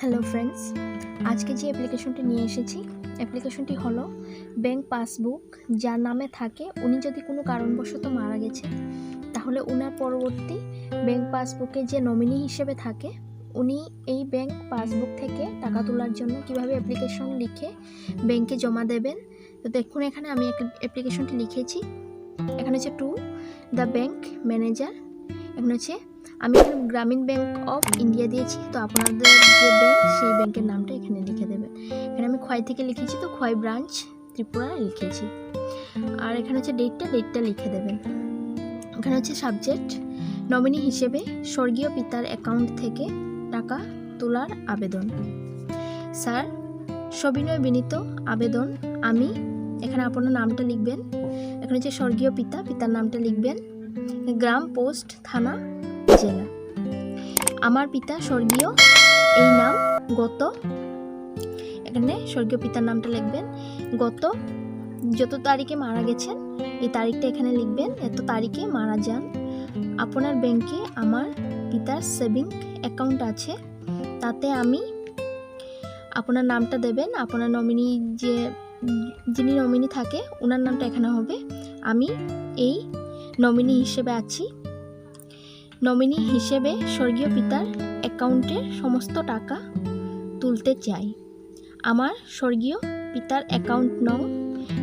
Friends আজকে যে অ্যাপ্লিকেশনটি নিয়ে এসেছি অ্যাপ্লিকেশনটি হলো ব্যাংক পাসবুক যার নামে থাকে উনি যদি কোনো কারণবশত মারা গেছে তাহলে ওনার পরবর্তী ব্যাংক পাসবুকে যে নমিনি হিসেবে থাকে, উনি এই ব্যাংক পাসবুক থেকে টাকা তোলার জন্য কীভাবে অ্যাপ্লিকেশন লিখে ব্যাংকে জমা দেবেন? তো দেখুন, এখানে আমি অ্যাপ্লিকেশনটি লিখেছি। এখানে হচ্ছে টু দ্য ব্যাংক ম্যানেজার এখানে হচ্ছে আমি এখানে গ্রামীণ ব্যাংক অফ ইন্ডিয়া দিয়েছি। তো আপনাদের যে ব্যাংক ব্যাংকের নামটা এখানে লিখে দেবেন এখানে আমি খোয়াই থেকে লিখেছি তো, খোয়াই ব্রাঞ্চ ত্রিপুরা লিখেছি। আর এখানে হচ্ছে ডেটটা ডেটটা লিখে দেবেন এখানে হচ্ছে সাবজেক্ট নমিনি হিসেবে স্বর্গীয় পিতার অ্যাকাউন্ট থেকে টাকা তোলার আবেদন। স্যার, সবিনয় বিনীত আবেদন, আমি, এখানে আপনার নামটা লিখবেন। এখানে হচ্ছে স্বর্গীয় পিতা, পিতার নামটা লিখবেন। গ্রাম, পোস্ট, থানা, জেলা। আমার পিতা স্বর্গীয় এই নাম গত। এখানে স্বর্গীয় পিতার নামটা লিখবেন। গত, যত তারিখে মারা গেছেন, এই তারিখটা এখানে লিখবেন। এত তারিখে মারা যান। আপনার ব্যাংকে আমার পিতার সেভিং অ্যাকাউন্ট আছে। তাতে আমি আপনার নামটা দেবেন। আপনার নমিনি যে, যিনি নমিনি থাকে ওনার নামটা এখানে হবে। আমি এই নমিনি হিসেবে আছি। নমিনি হিসেবে স্বর্গীয় পিতার অ্যাকাউন্টের সমস্ত টাকা তুলতে চাই। আমার স্বর্গীয় পিতার অ্যাকাউন্ট নং,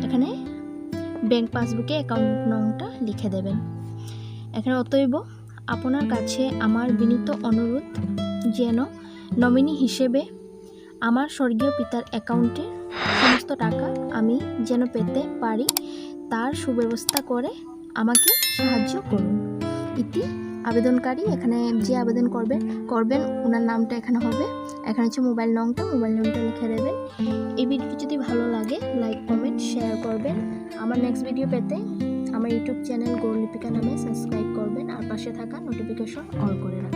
এখানে ব্যাংক পাসবুকে অ্যাকাউন্ট নংটা লিখে দেবেন। এখানে অতএব আপনার কাছে আমার বিনীত অনুরোধ যেন নমিনি হিসেবে আমার স্বর্গীয় পিতার অ্যাকাউন্টের সমস্ত টাকা আমি যেন পেতে পারি, তার সুব্যবস্থা করে আমাকে সাহায্য করুন। ইতি আবেদনকারী এখানে যে আবেদন করবেন করবেন, ওনার নামটা এখানে হবে। এখানে হচ্ছে মোবাইল নংটা মোবাইল নংটা লিখে দেবেন। এই ভিডিও যদি ভালো লাগে, লাইক, কমেন্ট, শেয়ার করবেন। আমার নেক্সট ভিডিও পেতে আমার ইউটিউব চ্যানেল গৌরলিপিকা নামে সাবস্ক্রাইব করবেন আর পাশে থাকা নোটিফিকেশন অন করে রাখবেন।